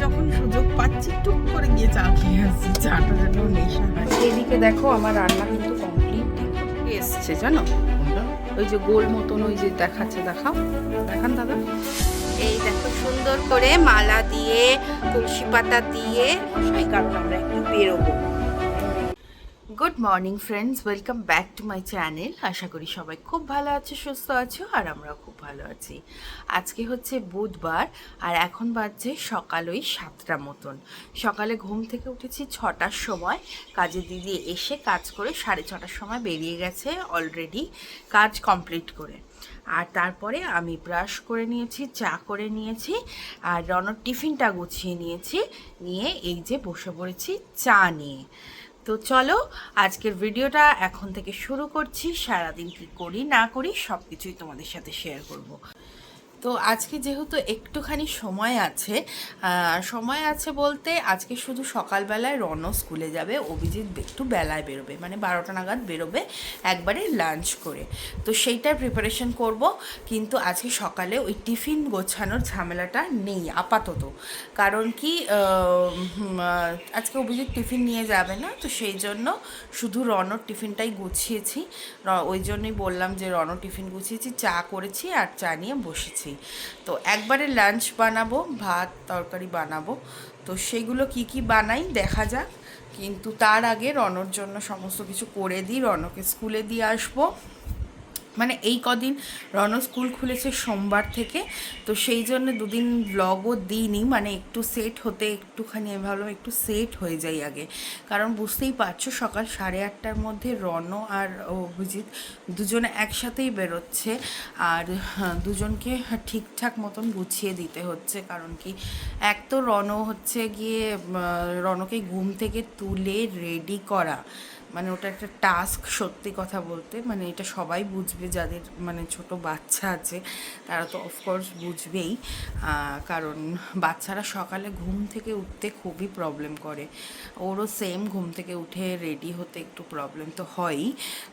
যখন যখন সুযোগ পাচ্ছি টুক করে গিয়ে চা খেয়ে আসছি চাটা যেন নেশা হয়। এদিকে দেখো আমার রান্না কিন্তু কমপ্লিট এসছে জানো? ওই যে গোল মতন ওই যে দেখাচ্ছে দেখাও। দেখান দাদা। এই দেখো সুন্দর করে মালা দিয়ে তুলসী পাতা দিয়ে সেই কারণে আমরা একটু বেরোবো। Good morning friends welcome back to my channel আশা করি সবাই খুব ভালো আছো, সুস্থ আছো, আর আমরা খুব ভালো আছি। আজকে হচ্ছে বুধবার, আর এখন বাজছে সকাল ওই সাতটা মতন। সকালে ঘুম থেকে উঠেছি ছটার সময়। কাজে দিদি এসে কাজ করে সাড়ে ছটার সময় বেরিয়ে গেছে অলরেডি কাজ কমপ্লিট করে। আর তারপরে আমি ব্রাশ করে নিয়েছি, চা করে নিয়েছি, আর রনর টিফিনটা গুছিয়ে নিয়েছি, নিয়ে এই যে বসে পড়েছি চা নিয়ে। তো চলো, আজকের ভিডিওটা এখন থেকে শুরু করছি সারাদিন কি করি, না করি সব কিছুই তোমাদের সাথে শেয়ার করব। তো আজকে যেহেতু একটুখানি সময় আছে সময় আছে বলতে আজকে শুধু সকালবেলায় রন স্কুলে যাবে, অভিজিৎ একটু বেলায় বেরোবে মানে বারোটা নাগাদ বেরোবে একবারে লাঞ্চ করে। তো সেইটার প্রিপারেশন করব, কিন্তু আজকে সকালে ওই টিফিন গোছানোর ঝামেলাটা নেই আপাতত। কারণ কি আজকে অভিজিৎ টিফিন নিয়ে যাবে না, তো সেই জন্য শুধু রনর টিফিনটাই গুছিয়েছি। ওই জন্যই বললাম যে রনর টিফিন গুছিয়েছি, চা করেছি আর চা নিয়ে বসেছি। তো একবারে লাঞ্চ বানাবো, ভাত, তরকারি বানাবো। তো সেগুলো কি কি বানাই দেখা যাক। কিন্তু তার আগে রনর জন্য সমস্ত কিছু করে দিই, রনকে স্কুলে দিয়ে আসব। মানে এই কদিন রণ স্কুল খুলেছে সোমবার থেকে তো সেই জন্য দুদিন ব্লগও দিইনি মানে একটু সেট হতে একটুখানি আমি ভাবলাম একটু সেট হয়ে যাই আগে। কারণ বুঝতেই পারছ সকাল সাড়ে আটটার মধ্যে রণ আর অভিজিৎ দুজনে একসাথেই বেরোচ্ছে আর হ্যাঁ, দুজনকে ঠিকঠাক মতন গুছিয়ে দিতে হচ্ছে কারণ কি এক তো রণ হচ্ছে গিয়ে রণকে ঘুম থেকে তুলে রেডি করা। মানে ওটা একটা টাস্ক সত্যি কথা বলতে মানে এটা সবাই বুঝবে যাদের মানে ছোট বাচ্চা আছে, তারা তো অফকোর্স বুঝবেই। কারণ বাচ্চারা সকালে ঘুম থেকে উঠতে খুবই প্রবলেম করে। ওরও সেম ঘুম থেকে উঠে রেডি হতে একটু প্রবলেম তো হয়ই।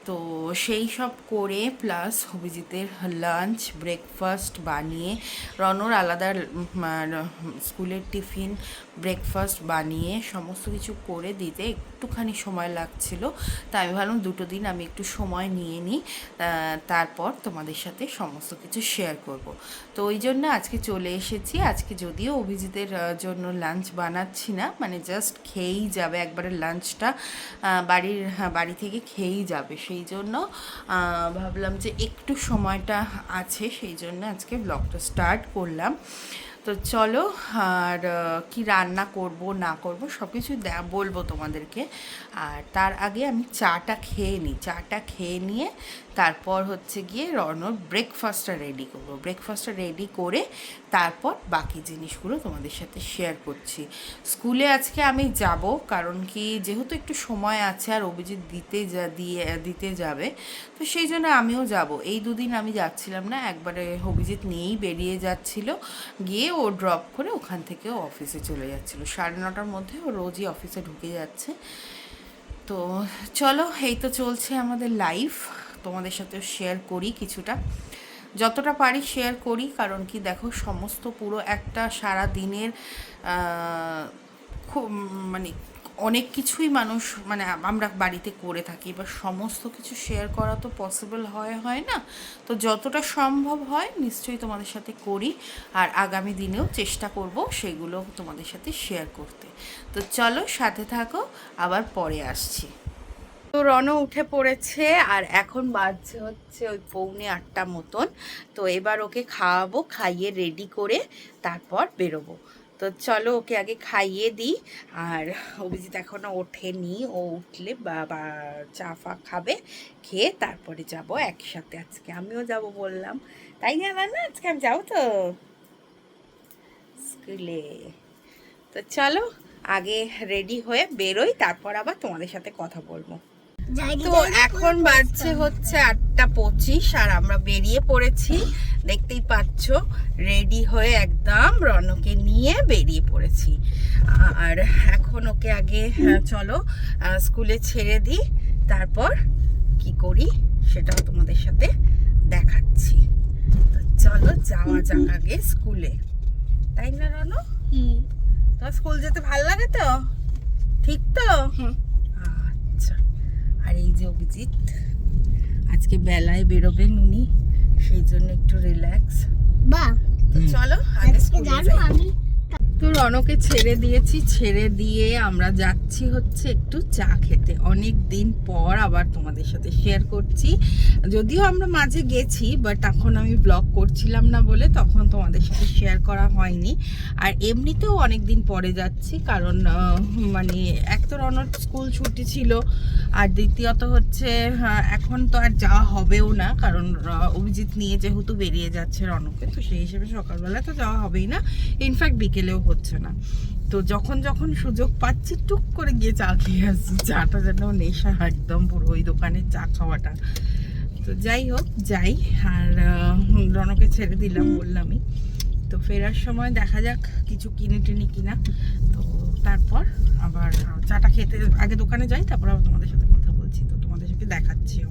তো সেই সব করে প্লাস অভিজিতের লাঞ্চ ব্রেকফাস্ট বানিয়ে রনর আলাদা স্কুলের টিফিন ব্রেকফাস্ট বানিয়ে সমস্ত কিছু করে দিতে একটুখানি সময় লাগছিল। তাই আমি ভাবলাম দুটো দিন আমি একটু সময় নিয়ে নিই তারপর তোমাদের সাথে সমস্ত কিছু শেয়ার করব। তো ওই জন্য আজকে চলে এসেছি। আজকে যদিও অভিজিতের জন্য লাঞ্চ বানাচ্ছি না মানে জাস্ট খেয়েই যাবে একবারে লাঞ্চটা বাড়ির হ্যাঁ, বাড়ি থেকে খেয়েই যাবে। সেই জন্য ভাবলাম যে একটু সময়টা আছে সেই জন্য আজকে ব্লগটা স্টার্ট করলাম। তো চলো, আর কি রান্না করব, না করব সব কিছু বলব তোমাদেরকে। আর তার আগে আমি চাটা খেয়ে নিই চাটা খেয়ে নিয়ে তারপর হচ্ছে গিয়ে রনর ব্রেকফাস্টটা রেডি করব। ব্রেকফাস্টটা রেডি করে তারপর বাকি জিনিসগুলো তোমাদের সাথে শেয়ার করছি। স্কুলে আজকে আমি যাব কারণ কি যেহেতু একটু সময় আছে আর অভিজিৎ দিতে যা, দিয়ে, দিতে যাবে, তো সেই জন্য আমিও যাব। এই দুদিন আমি যাচ্ছিলাম না, একবারে অভিজিৎ নিয়েই বেরিয়ে যাচ্ছিল, গিয়ে ও ড্রপ করে ওখান থেকে অফিসে চলে যাচ্ছিল। সাড়ে নটার মধ্যে ও রোজই অফিসে ঢুকে যাচ্ছে। তো চলো, এই তো চলছে আমাদের লাইফ তোমাদের সাথে শেয়ার করি কিছুটা। যতটা পারি শেয়ার করি, কারণ কি দেখো, সমস্ত পুরো একটা সারা দিনের খুব মানে অনেক কিছুই মানুষ মানে আমরা বাড়িতে করে থাকি। বা সমস্ত কিছু শেয়ার করা তো পসিবল হয় হয় না? তো যতটা সম্ভব হয়, নিশ্চয়ই তোমাদের সাথে করি। আর আগামী দিনেও চেষ্টা করব সেগুলো তোমাদের সাথে শেয়ার করতে। তো চলো, সাথে থাকো, আবার পরে আসছি। তো রণ উঠে পড়েছে আর এখন বাজছে হচ্ছে ওই পৌনে আটটা মতন। তো এবার ওকে খাওয়াবো, খাইয়ে রেডি করে তারপর বেরোবো। তো চলো ওকে আগে খাইয়ে দিই। আর অভিজিৎ এখনও ওঠেনি, ও উঠলে বা চা ফা খাবে, খেয়ে তারপরে যাব একসাথে আজকে। আমিও যাব বললাম। তাই না না আজকে আমি যাব তো স্কুলে। তো চলো আগে রেডি হয়ে বেরোই, তারপর আবার তোমাদের সাথে কথা বলব। তো এখন বাজছে হচ্ছে আটটা পঁচিশ আর আমরা বেরিয়ে পড়েছি। দেখতেই পাচ্ছ রেডি হয়ে একদম রনকে নিয়ে বেরিয়ে পড়েছি। আর এখন ওকে আগে হ্যাঁ, চলো স্কুলে ছেড়ে দিই। তারপর কি করি সেটাও তোমাদের সাথে দেখাচ্ছি। তো চলো যাওয়া যাক আগে স্কুলে। তাই না রন? তোমার স্কুল যেতে ভালো লাগে তো? ঠিক তো? আচ্ছা আর এই যে অভিজিৎ আজকে বেলায় বেরোবেন উনি সেই জন্য একটু রিল্যাক্স বা। চলো আগে আজকে জানো যাই। আমি তো রনকে ছেড়ে দিয়েছি ছেড়ে দিয়ে আমরা যাচ্ছি হচ্ছে একটু চা খেতে। অনেক দিন পর আবার তোমাদের সাথে শেয়ার করছি। যদিও আমরা মাঝে গেছি বাট তখন আমি ব্লগ করছিলাম না বলে তখন তোমাদের সাথে শেয়ার করা হয়নি। আর এমনিতেও অনেক দিন পরে যাচ্ছি কারণ মানে এক তো রনর স্কুল ছুটি ছিল আর দ্বিতীয়ত হচ্ছে আহ, এখন তো আর যাওয়া হবেও না কারণ অভিজিৎ নিয়ে যেহেতু বেরিয়ে যাচ্ছে রনকে তো সেই হিসেবে সকালবেলা তো যাওয়া হবেই না। ইনফ্যাক্ট বিকেলেও হচ্ছে না। তো যখন যখন সুযোগ পাচ্ছি, টুক করে গিয়ে চা খেয়ে আসছি। চাটা যেন নেশা একদম পুরো ওই দোকানের চা খাওয়াটা। তো যাই হোক, যাই। আর রনকে ছেড়ে দিলাম বললামই। তো ফেরার সময় দেখা যাক কিছু কিনে টিনে কিনা। তো তারপর আবার চাটা খেতে আগে দোকানে যাই, তারপর আবার তোমাদের সাথে কথা বলছি। তো তোমাদের সাথে দেখাচ্ছিও।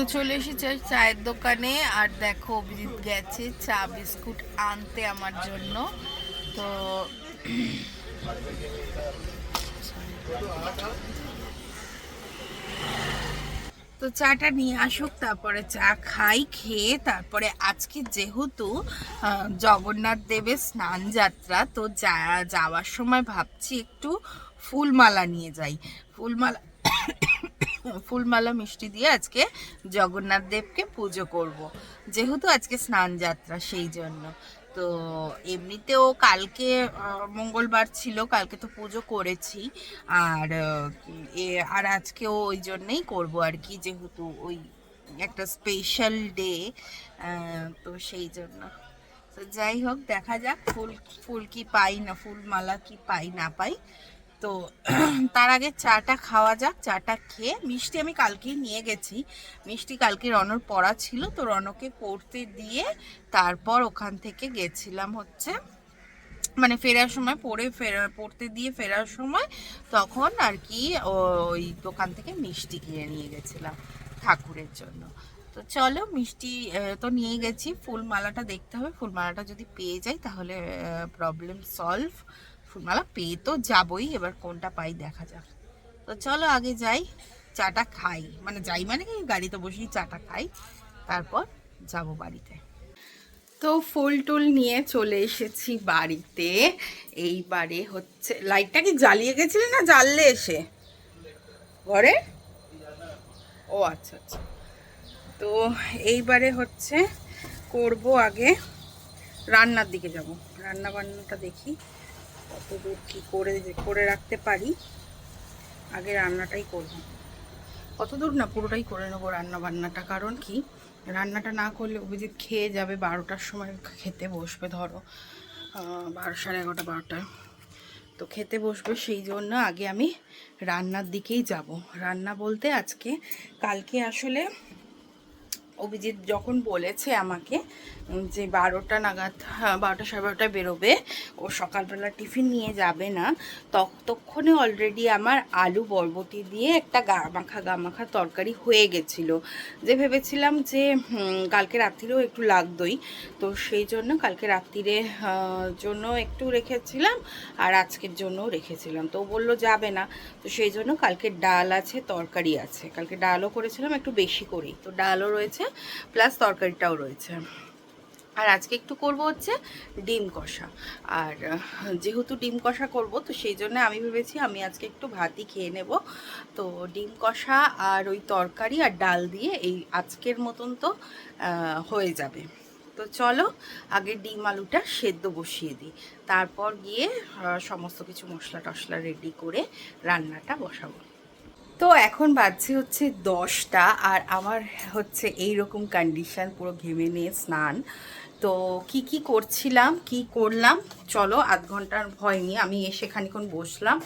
তো চলে এসেছি চায়ের দোকানে। আর দেখো, অভিজিৎ গেছে চা বিস্কুট আনতে আমার জন্য। তো তো চাটা নিয়ে আসুক, তারপরে চা খাই, খেয়ে তারপরে আজকে যেহেতু জগন্নাথ দেবের স্নান যাত্রা, তো যাওয়ার সময় ভাবছি একটু ফুলমালা নিয়ে যাই। ফুলমালা ফুলমালা মিষ্টি দিয়ে আজকে জগন্নাথ দেবকে পুজো করব। যেহেতু আজকে স্নান যাত্রা সেই জন্য। তো এমনিতেও কালকে মঙ্গলবার ছিল, কালকে তো পুজো করেছি। আর আর আজকেও ওই জন্যেই করব আর কি, যেহেতু ওই একটা স্পেশাল ডে তো সেই জন্য। তো যাই হোক, দেখা যাক ফুল ফুল কি পাই না, ফুলমালা কি পাই না পাই। তো তার আগে চাটা খাওয়া যাক, চাটা খেয়ে। মিষ্টি আমি কালকেই নিয়ে গেছি। মিষ্টি কালকে রনর পড়া ছিল, তো রনকে পড়তে দিয়ে তারপর ওখান থেকে গেছিলাম হচ্ছে মানে ফেরার সময় পড়ে ফেরা, পড়তে দিয়ে ফেরার সময় তখন আর কি ওই দোকান থেকে মিষ্টি কিনে নিয়ে গেছিলাম ঠাকুরের জন্য। তো চলো মিষ্টি তো নিয়ে গেছি। ফুলমালাটা দেখতে হবে। ফুলমালাটা যদি পেয়ে যাই তাহলে প্রবলেম সলভ ফুলমালা পেয়ে তো যাবই, এবার কোনটা পাই দেখা যাক। তো চলো আগে যাই, চাটা খাই। মানে যাই মানে কি, গাড়িতে বসেই চাটা খাই, তারপর যাব বাড়িতে। তো ফুল টুল নিয়ে চলে এসেছি বাড়িতে। এইবারে হচ্ছে, লাইটটা কি জ্বালিয়ে গেছিলে না জ্বাললে এসে? ঘরে? ও আচ্ছা আচ্ছা। তো এইবারে হচ্ছে করব আগে রান্নার দিকে যাব। রান্না বান্নাটা দেখি। কত দূর কী করে করে রাখতে পারি, আগে রান্নাটাই করব। কত দূর না, পুরোটাই করে নেব রান্না বান্নাটা কারণ কি, রান্নাটা না করলে অভিজিৎ খেয়ে যাবে বারোটার সময় খেতে বসবে, ধরো বারো সাড়ে এগারোটা বারোটায় তো খেতে বসবে, সেই জন্য আগে আমি রান্নার দিকেই যাব। রান্না বলতে আজকে, কালকে আসলে অভিজিৎ যখন বলেছে আমাকে যে বারোটা নাগাদ হ্যাঁ, বারোটা সাড়ে বারোটায় বেরোবে ও সকালবেলা টিফিন নিয়ে যাবে না ততক্ষণে অলরেডি আমার আলু বরবটি দিয়ে একটা গা মাখা গা মাখা তরকারি হয়ে গেছিল। যে ভেবেছিলাম যে কালকে রাত্রিরেও একটু লাগতোই তো সেই জন্য কালকে রাত্রিরে জন্য একটু রেখেছিলাম আর আজকের জন্যও রেখেছিলাম। তো বলল যাবে না তো সেই জন্য কালকে ডাল আছে তরকারি আছে। কালকে ডালও করেছিলাম একটু বেশি করেই তো ডালও রয়েছে প্লাস তরকারিটাও রয়েছে। আর আজকে একটু করব হচ্ছে ডিম কষা। আর যেহেতু ডিম কষা করব, তো সেই জন্য আমি ভেবেছি আমি আজকে একটু ভাতই খেয়ে নেব। তো ডিম কষা আর ওই তরকারি আর ডাল দিয়ে এই আজকের মতন তো হয়ে যাবে। তো চলো, আগে ডিম আলুটা সেদ্ধ বসিয়ে দিই। তারপর গিয়ে সমস্ত কিছু মশলা টশলা রেডি করে রান্নাটা বসাবো। তো এখন বাজছে হচ্ছে দশটা আর আমার হচ্ছে এই রকম কন্ডিশন পুরো ঘেমে নিয়ে স্নান। তো কি কি করছিলাম, কি করলাম, চলো আধ ঘণ্টার ভয় নিয়ে আমি এসে খানিক্ষণ বসলাম,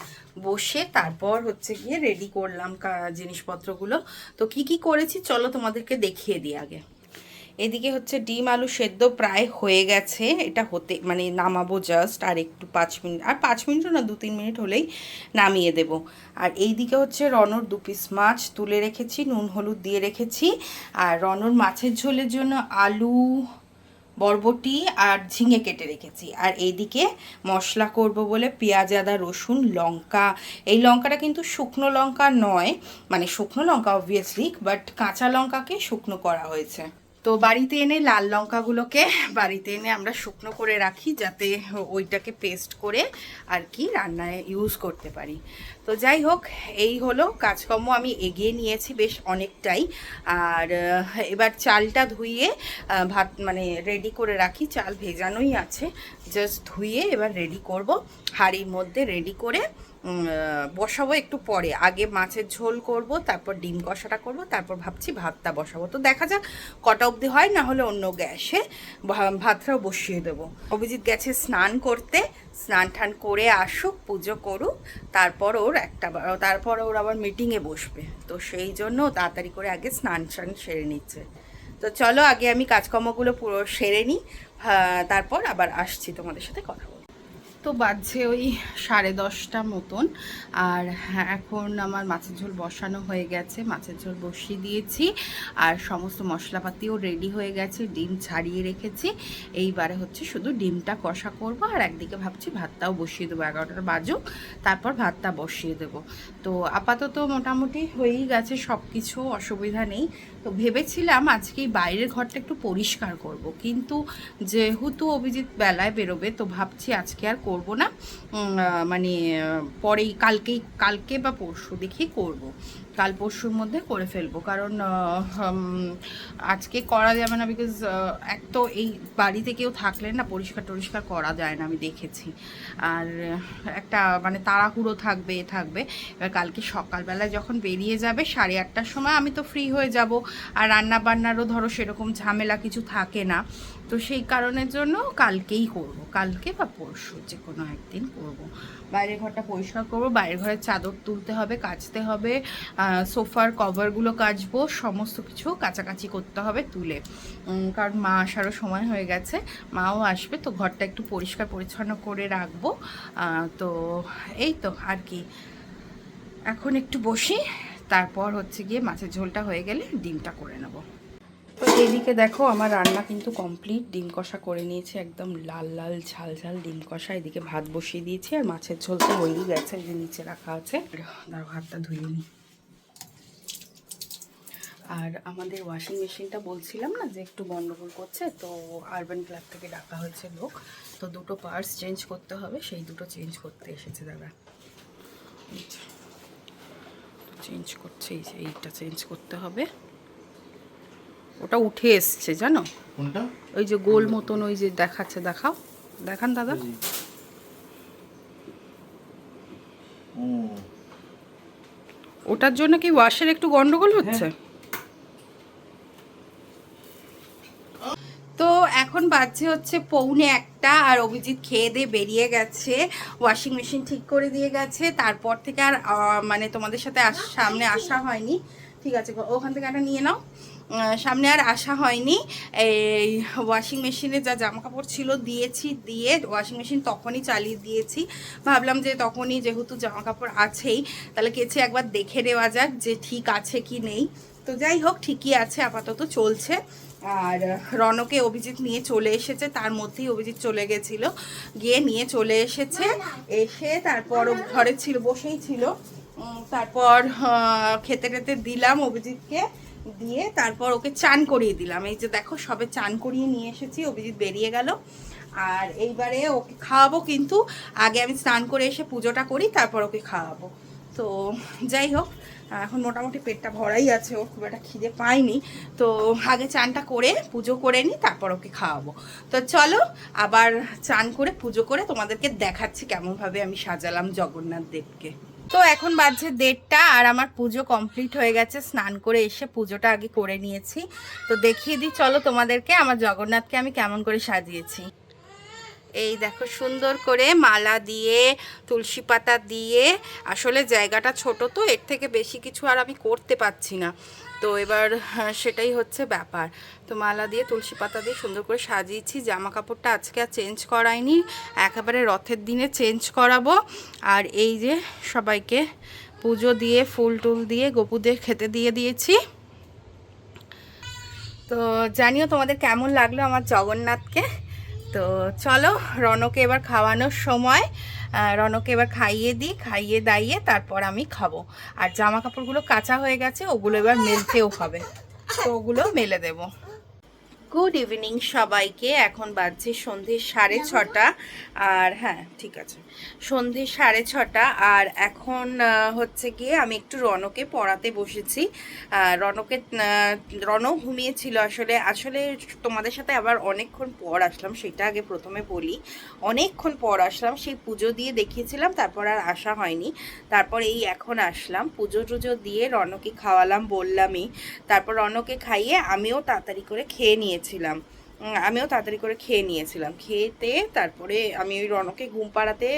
বসে তারপর হচ্ছে গিয়ে রেডি করলাম জিনিসপত্রগুলো। তো কি কি করেছি, চলো তোমাদেরকে দেখিয়ে দিই আগে। এদিকে হচ্ছে ডিম আলু সেদ্ধ প্রায় হয়ে গেছে। এটা হতে মানে নামাবো জাস্ট আর একটু পাঁচ মিনিট আর পাঁচ মিনিটও না দু তিন মিনিট হলেই নামিয়ে দেব। আর এইদিকে হচ্ছে রনর দু পিস মাছ তুলে রেখেছি, নুন, হলুদ দিয়ে রেখেছি। আর রনর মাছের ঝোলের জন্য আলু, বরবটি আর ঝিঙে কেটে রেখেছি। আর এইদিকে মশলা করব বলে পেঁয়াজ, আদা, রসুন, লঙ্কা। এই লঙ্কাটা কিন্তু শুকনো লঙ্কা নয় মানে শুকনো লঙ্কা অবভিয়াসলি বাট কাঁচা লঙ্কাকে শুকনো করা হয়েছে। তো বাড়িতে এনে লাল লঙ্কাগুলোকে বাড়িতে এনে আমরা শুকনো করে রাখি যাতে ওইটাকে পেস্ট করে আর কি রান্নায় ইউজ করতে পারি। তো যাই হোক, এই হলো কাজকর্ম আমি এগিয়ে নিয়েছি বেশ অনেকটাই। আর এবার চালটা ধুইয়ে ভাত মানে রেডি করে রাখি। চাল ভেজানোই আছে। জাস্ট ধুইয়ে এবার রেডি করব। হাঁড়ির মধ্যে রেডি করে বসাবো একটু পরে। আগে মাছের ঝোল করব, তারপর ডিম কষাটা করব, তারপর ভাবছি ভাতটা বসাবো। তো দেখা যাক, কটা অবধি হয়, না হলে অন্য গ্যাসে ভাতটাও বসিয়ে দেবো। অভিজিৎ গেছে স্নান করতে। স্নান টান করে আসুক, পুজো করুক, তারপর ওর একটা তারপর ওর আবার মিটিংয়ে বসবে। তো সেই জন্য তাড়াতাড়ি করে আগে স্নান টান সেরে নিচ্ছে। তো চলো, আগে আমি কাজকর্মগুলো পুরো সেরে নিই। তারপর আবার আসছি তোমাদের সাথে কথা তো বাজছে ওই সাড়ে দশটা মতন। আর হ্যাঁ, এখন আমার মাছের ঝোল বসানো হয়ে গেছে। মাছের ঝোল বসিয়ে দিয়েছি। আর সমস্ত মশলাপাতিও রেডি হয়ে গেছে। ডিম ছাড়িয়ে রেখেছি। এইবারে হচ্ছে শুধু ডিমটা কষা করব আর একদিকে ভাবছি ভাতটাও বসিয়ে দেবো। এগারোটার বাজুক। তারপর ভাতটা বসিয়ে দেবো। তো আপাতত মোটামুটি হয়েই গেছে। সব কিছু অসুবিধা নেই। তো ভেবেছিলাম আজকে এই বাইরের ঘরটা একটু পরিষ্কার করব। কিন্তু যেহেতু অভিজিৎ বেলায় বেরোবে, তো ভাবছি আজকে আর করব না। মানে পরেই কালকেই, কালকে বা পরশু দেখি করব। কাল পরশুর মধ্যে করে ফেলব। কারণ আজকে করা যাবে না বিকজ এক তো এই বাড়িতে কেউ থাকলে না পরিষ্কার টরিষ্কার করা যায় না, আমি দেখেছি। আর একটা মানে তাড়াহুড়ো থাকবে, এ থাকবে। এবার কালকে সকালবেলায় যখন বেরিয়ে যাবে সাড়ে আটটার সময় আমি তো ফ্রি হয়ে যাব। আর রান্না বান্নারও ধরো সেরকম ঝামেলা কিছু থাকে না। তো সেই কারণের জন্য কালকেই করব। কালকে বা পরশু যে কোনো একদিন করব। বাইরের ঘরটা পরিষ্কার করব। বাইরের ঘরের চাদর তুলতে হবে, কাচতে হবে সোফার কভারগুলো কাচবো, সমস্ত কিছু কাচাকাচি করতে হবে তুলে। কারণ মা আসারও সময় হয়ে গেছে, মাও আসবে, তো ঘরটা একটু পরিষ্কার পরিচ্ছন্ন করে রাখব। তো এই তো আর কি। এখন একটু বসি, তারপর হচ্ছে গিয়ে মাছের ঝোলটা হয়ে গেলে ডিমটা করে নেব। তো এদিকে দেখো আমার রান্না কিন্তু কমপ্লিট। ডিম কষা করে নিয়েছি, একদম লাল লাল, ঝাল ঝাল ডিম কষা। এদিকে ভাত বসিয়ে দিয়েছি আর মাছের ঝোল তো হয়েই গেছে যে নিচে রাখা আছে। দাঁড়াও, হাতটা ধুয়ে নিই। আর আমাদের ওয়াশিং মেশিনটা বলছিলাম না যে একটু গন্ডগোল করছে, তো আরবান ক্লাব থেকে ডাকা হয়েছে লোক। তো দুটো পার্টস চেঞ্জ করতে হবে, সেই দুটো চেঞ্জ করতে এসেছে দাদা। চেঞ্জ করছে, এই এইটা চেঞ্জ করতে হবে। ওটা উঠে এসছে জানো? কোনটা? ওই যে গোল মতন ওই যে দেখাচ্ছে দেখাও। দেখান দাদা। ওটার জন্য কি ওয়াশের একটু গন্ডগোল হচ্ছে? তো এখন বাজছে হচ্ছে পৌনে একটা আর অভিজিৎ খেয়ে দিয়ে বেরিয়ে গেছে। ওয়াশিং মেশিন ঠিক করে দিয়ে গেছে। তারপর থেকে আর মানে তোমাদের সাথে সামনে আসা হয়নি। ঠিক আছে ওখান থেকে একটা নিয়ে নাও। সামনে আর আসা হয়নি। এই ওয়াশিং মেশিনে যা জামা কাপড় ছিল দিয়েছি, দিয়ে ওয়াশিং মেশিন তখনই চালিয়ে দিয়েছি। ভাবলাম যে তখনই যেহেতু জামা কাপড় আছেই, তাহলে কেচে একবার দেখে নেওয়া যাক যে ঠিক আছে কি নেই। তো যাই হোক, ঠিকই আছে, আপাতত চলছে। আর রনকে অভিজিৎ নিয়ে চলে এসেছে, তার মধ্যেই অভিজিৎ চলে গেছিল, গিয়ে নিয়ে চলে এসেছে। এসে তারপর ঘরে ছিল, বসেই ছিল। তারপর খেতে টেতে দিলাম অভিজিৎকে। দিয়ে তারপর ওকে চান করিয়ে দিলাম। এই যে দেখো, সবে চান করিয়ে নিয়ে এসেছি, অভিজিৎ বেরিয়ে গেল। আর এইবারে ওকে খাওয়াবো কিন্তু আগে আমি স্নান করে এসে পুজোটা করি, তারপর ওকে খাওয়াবো। তো যাই হোক, এখন মোটামুটি পেটটা ভরাই আছে ও খুব একটা খিদে পায়নি তো আগে চানটা করে, পুজো করে নিই, তারপর ওকে খাওয়াবো। তো চলো, আবার চান করে, পুজো করে তোমাদেরকে দেখাচ্ছি কেমনভাবে আমি সাজালাম জগন্নাথ দেবকে। তো এখন বাজছে দেড়টা আর আমার পুজো কমপ্লিট হয়ে গেছে। স্নান করে এসে পুজোটা আগে করে নিয়েছি। তো দেখিয়ে দিই, চলো তোমাদেরকে আমার জগন্নাথকে আমি কেমন করে সাজিয়েছি। এই দেখো, সুন্দর করে মালা দিয়ে, তুলসী পাতা দিয়ে। আসলে জায়গাটা ছোট তো, এর থেকে বেশি কিছু আর আমি করতে পারছি না। তো এবার হ্যাঁ, সেটাই হচ্ছে ব্যাপার। তো মালা দিয়ে তুলসী পাতা দিয়ে সুন্দর করে সাজিয়েছি জামা কাপড়টা আজকে আর চেঞ্জ করাইনি। একেবারে রথের দিনে চেঞ্জ করাবো। আর এই যে সবাইকে পুজো দিয়ে ফুল টুল দিয়ে গপুদের খেতে দিয়ে দিয়েছি। তো জানিও তোমাদের কেমন লাগল আমার জগন্নাথকে? তো চলো রনকে এবার খাওয়ানোর সময়। রনকে এবার খাইয়ে দিই, খাইয়ে দাইয়ে তারপর আমি খাব। আর জামা কাপড়গুলো কাঁচা হয়ে গেছে, ওগুলো এবার মেলতেও হবে। তো ওগুলো মেলে দেবো। গুড ইভিনিং সবাইকে। এখন বাজছে সন্ধে সাড়ে ছটা। আর হ্যাঁ ঠিক আছে। সন্ধে সাড়ে ছটা। আর এখন হচ্ছে গিয়ে আমি একটু রনকে পড়াতে বসেছি। রনকে আহ, রন ঘুমিয়েছিল আসলে। আসলে তোমাদের সাথে আবার অনেকক্ষণ পর আসলাম সেটা আগে প্রথমে বলি। অনেকক্ষণ পর আসলাম সেই পুজো দিয়ে দেখিয়েছিলাম তারপর আর আসা হয়নি। তারপর এই এখন আসলাম পুজো টুজো দিয়ে রনকে খাওয়ালাম বললামই। তারপর রনকে খাইয়ে আমিও তাড়াতাড়ি করে খেয়ে নিয়েছিলাম উম, আমিও তাড়াতাড়ি করে খেয়ে নিয়েছিলাম। খেতে তারপরে আমি ওই রনকে ঘুম পাড়াতে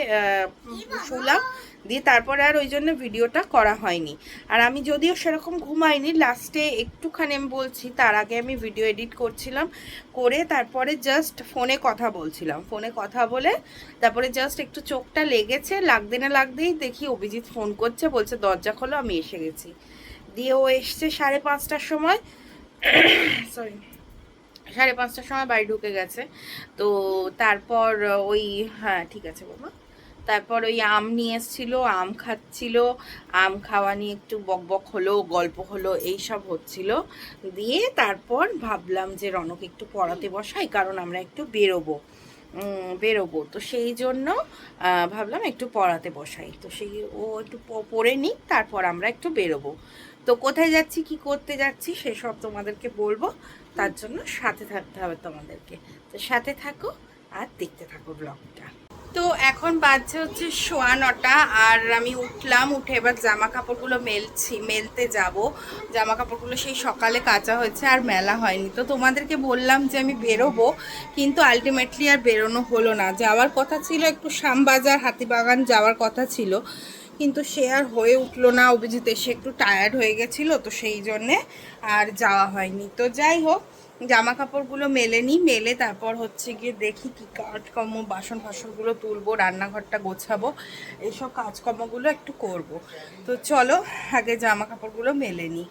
শুলাম। দিয়ে তারপরে আর ওই জন্য ভিডিওটা করা হয়নি। আর আমি যদিও সেরকম ঘুমাইনি লাস্টে একটুখানি আমি বলছি তার আগে আমি ভিডিও এডিট করছিলাম করে তারপরে জাস্ট ফোনে কথা বলছিলাম। ফোনে কথা বলে তারপরে জাস্ট একটু চোখটা লেগেছে লাগতে না লাগতেই দেখি অভিজিৎ ফোন করছে বলছে দরজা খোলো আমি এসে গেছি। দিয়ে ও এসছে সাড়ে পাঁচটার সময়। সরি সাড়ে পাঁচটার সময় বাড়ি ঢুকে গেছে। তো তারপর ওই হ্যাঁ ঠিক আছে বাবা তারপর ওই আম নিয়ে এসছিল, আম খাচ্ছিল, আম খাওয়া নিয়ে একটু বকবক হলো, গল্প হলো, এই সব হচ্ছিল। দিয়ে তারপর ভাবলাম যে রনক একটু পড়াতে বসাই, কারণ আমরা একটু বেরোবো। বেরোবো। তো সেই জন্য ভাবলাম একটু পড়াতে বসাই। তো সেই ও একটু পড়ে নিক, তারপর আমরা একটু বেরোবো। তো কোথায় যাচ্ছি, কি করতে যাচ্ছি, সেসব তোমাদেরকে বলব। তার জন্য সাথে থাকতে হবে তোমাদেরকে। তো সাথে থাকো আর দেখতে থাকো ব্লগটা। তো এখন বাজছে হচ্ছে সোয়া নটা, আর আমি উঠলাম, উঠে এবার জামা কাপড়গুলো মেলছি, মেলতে যাব। জামা কাপড়গুলো সেই সকালে কাচা হয়েছে আর মেলা হয়নি। তো তোমাদেরকে বললাম যে আমি বেরোবো, কিন্তু আলটিমেটলি আর বেরোনো হলো না। যাওয়ার কথা ছিল একটু শ্যামবাজার হাতিবাগান যাওয়ার কথা ছিল। কিন্তু সে আর হয়ে উঠল না। অভিজিৎ এসে একটু টায়ার্ড হয়ে গেছিল তো সেই জন্যে আর যাওয়া হয়নি। তো যাই হোক জামা কাপড়গুলো মেলে নিই মেলে তারপর হচ্ছে গিয়ে দেখি কী কাজকর্ম বাসন ফাসনগুলো তুলবো, রান্নাঘরটা গোছাবো, এইসব কাজকর্মগুলো একটু করব। তো চলো, আগে জামা কাপড়গুলো মেলে নিই